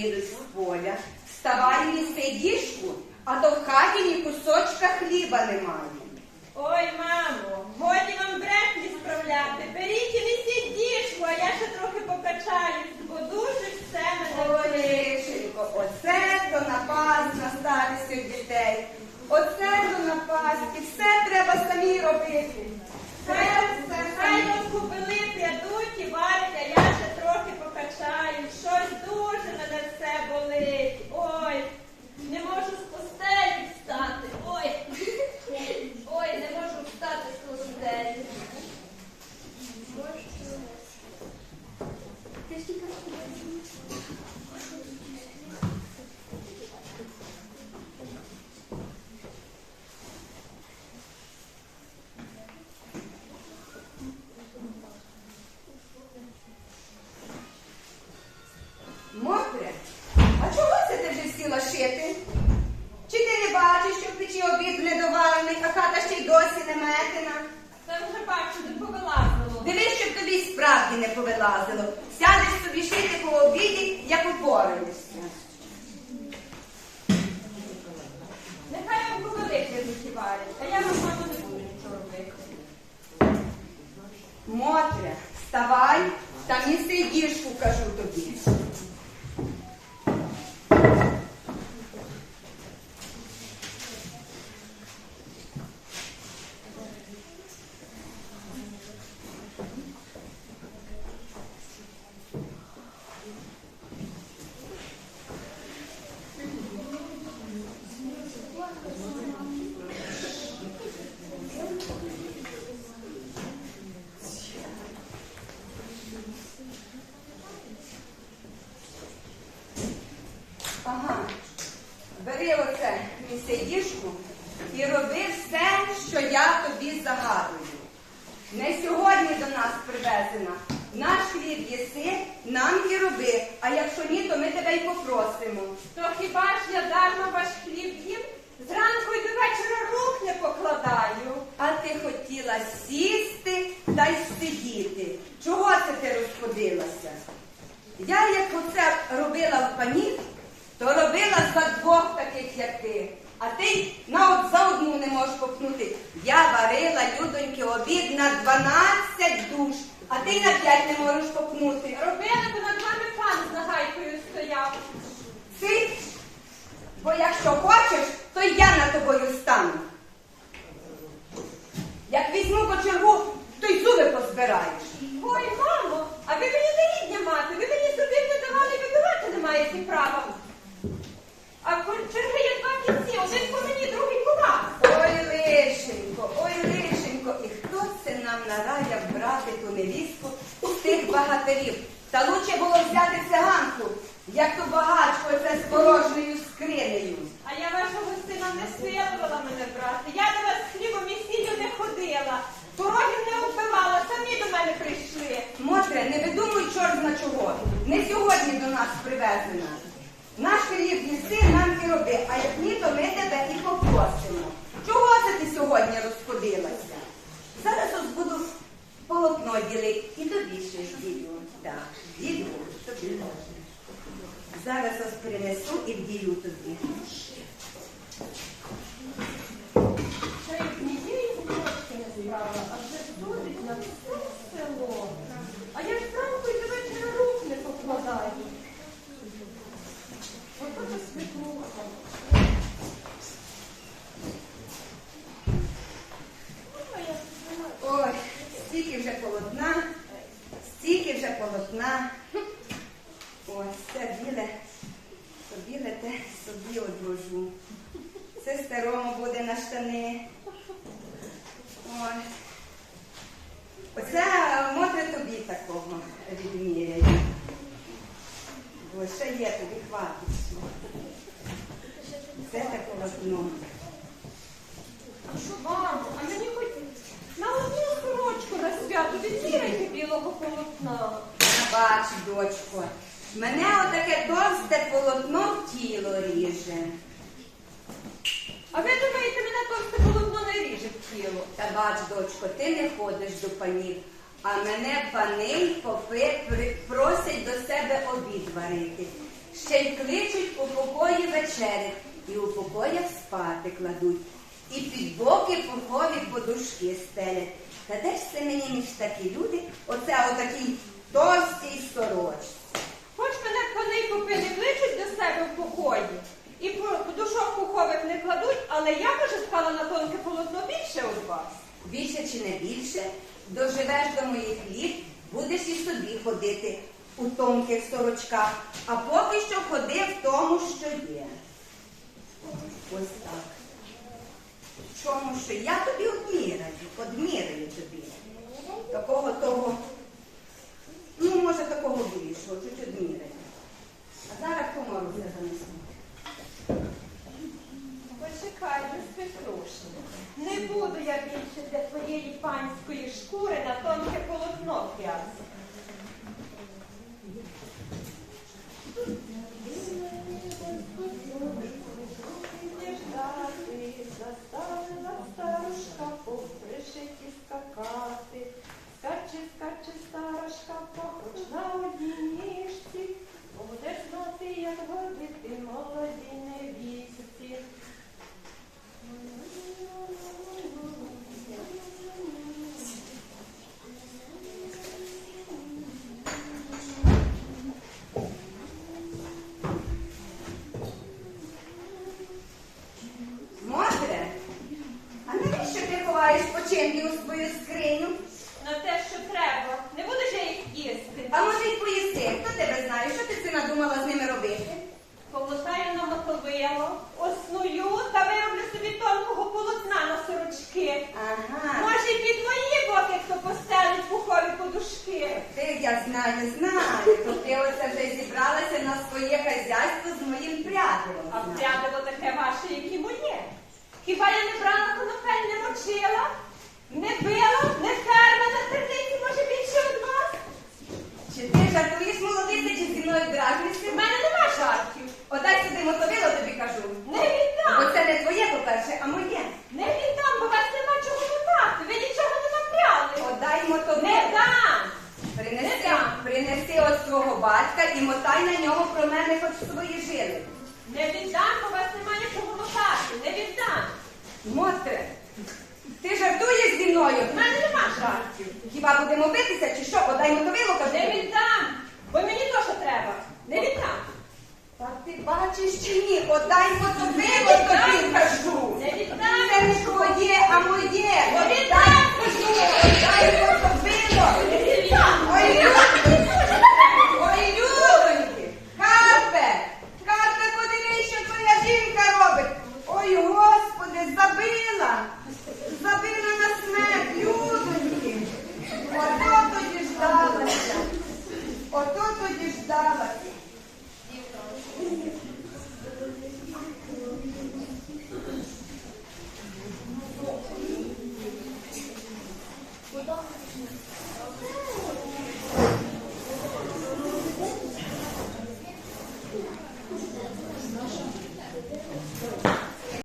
їдуть з поля. Вставай неси діжку, а то в хаті ні кусочка хліба немає. Ой, мамо, годі вам брехлі справляти. Беріть і несіть діжку, а я ще трохи покачаюсь, бо дуже все мене болить. Олешенько, оце то напасть на старість дітей. Оце то напасть, і все треба самі робити. Все, Хай, все хай самі. вам купили прядуть і варять, а я ще трохи покачаюсь. Щось дуже мене все болить. Ой, не можу з постелі встати. Ой, ой, не можу встати з постелі. Мотре, а чого це ти вже сіла шити? Чи ти не бачиш, що в печі обід недоварений, а хата ще й досі не метена? Та вже бачу, не повилазило. Дивись, щоб тобі й справді не повилазило. Сядеш собі шити по обіді, як упораєшся. Нехай вам купили не і а я мамо не буду нічого робити. Мотря, вставай та неси діжку, кажу тобі. Ага. Бери оце, і роби все, що я тобі загадую. Не сьогодні до нас привезена. Наш хліб єси, нам і роби, а якщо ні, то ми тебе й попросимо. То хіба ж я дарма ваш хліб їм? Зранку й до вечора рук не покладаю. А ти хотіла сісти та й сидіти. Чого це ти розходилася? Я, як оце робила в пані, то робила за двох як ти. А ти на от за одну не можеш попнути. Я варила людоньки обід на 12 душ, а ти на 5 не можеш попнути. Робила, бо над вами пан з нагайкою стояв. Ти, бо якщо хочеш, то я над тобою стану. Як візьму кочергу, то й зуби позбираєш. Ой, мамо, а ви мені не рідня мати, ви мені зубів не давали, вибивати не маєте права. А черги є два кінці, один по мені, другий по вас. Ой, лишенько, ой, лишенько, і хто це нам нараяв брати ту невістку з багатирів? Та лучше було взяти циганку, як ту багачку це з порожньою скринею. А я вашого сина не силувала мене брати. Я до вас з хлібом і сіллю не ходила. Порогів не оббивала, самі до мене прийшли. Мотре, не видумуй чорт на чого. Не сьогодні до нас привезена. Наш хліб їси, нам і роби, а як ні, то ми тебе і попросимо. Чого це ти сьогодні розходилася? Зараз ось буду полотно ділити і тобі щось ділю. Так, ділю, тобі. Зараз ось принесу і вділю тобі. Ще й однієї кнопки не справила, а вже судить на все село. А я ж зранку і до вечора рук не покладаю. Ото то свекруха. Ой, я знаю. Ой, стільки вже полотна, стільки вже полотна. Ось це біле, то біле те собі одложу. Старому буде на штани. Ой. Оце може тобі такого відміряю. Бо ще є тобі хватить. Це те полотно. А що, мамо, а мені хоч на одну сорочку на свято відміряйте білого полотна. Бач, дочко, мене отаке товсте полотно в тіло ріже. А ви думаєте, мене товсте полотно не ріже в тіло? Та бач, дочко, ти не ходиш до панів, а мене пани попи просять до себе обід варити. ще й кличуть у покої вечерять, і у покоях спати кладуть, і під боки пухові подушки стелять. Та де ж це мені між такі люди, оце отакій товстій сорочці. Хоч мене коней не кличуть до себе в покої, і по- подушок пухових не кладуть, але я вже спала на тонке полотно більше від вас. Більше чи не більше, доживеш до моїх літ, будеш і собі ходити у тонких сорочках, а поки що ходи в тому, що є. Ось так. Чому що? Я тобі одміряю, одміряю тобі. Такого того, ну, може, такого більшого, чуть одміряю. А зараз комору все занесу. Почекай, не спекрушно. Не буду я більше для твоєї панської шкури на тонке полотно прясти. Не ждати, заставила старушка по пришиті скакати. Скаче, скаче старушка, поруч на одній ніжці. Будеш знати, як годити молоді невісті. Мотре, а навіщо ти ховаєш у свою скриню? На те, що треба. Не будеш я їх їсти. А може й поїсти? Хто тебе знає? Що ти це надумала з ними робити? Полотаю на мотовило, осную та вироблю собі тонкого полотна на сорочки. Ага. Може, і під мої боки, хто постелить пухові подушки. Ти я знаю, знаю. То ти оце вже зібралася на своє хазяйство з моїм прядивом. А врядило таке ваше, як і моє. Хіба я не брала конопель, не мочила? Не била, не ферма на терниці, може більше від вас? Чи ти жартуєш молодиця, чи зі мною У дражнишся? мене нема жартів. Одай сюди мотовило, тобі кажу. Не віддам. Бо це не твоє, по-перше, а моє. Не віддам, бо вас нема чого мотати. Ви нічого не напряли. Одай Не мотовило. дам. Принеси, Не дам. Принеси от свого батька і мотай на нього про мене хоч свої жили. Не віддам, бо вас немає чого мотати. Не віддам. Мотре, ти жартуєш зі мною? У мене нема жартів. Хіба будемо битися, чи що? Подай мотовило, кажу. Не віддам. Бо мені то, що треба. Не віддам. Та ти бачиш чи ні? Подай мотовило, тобі кажу. Не віддам. Це не твоє, а моє.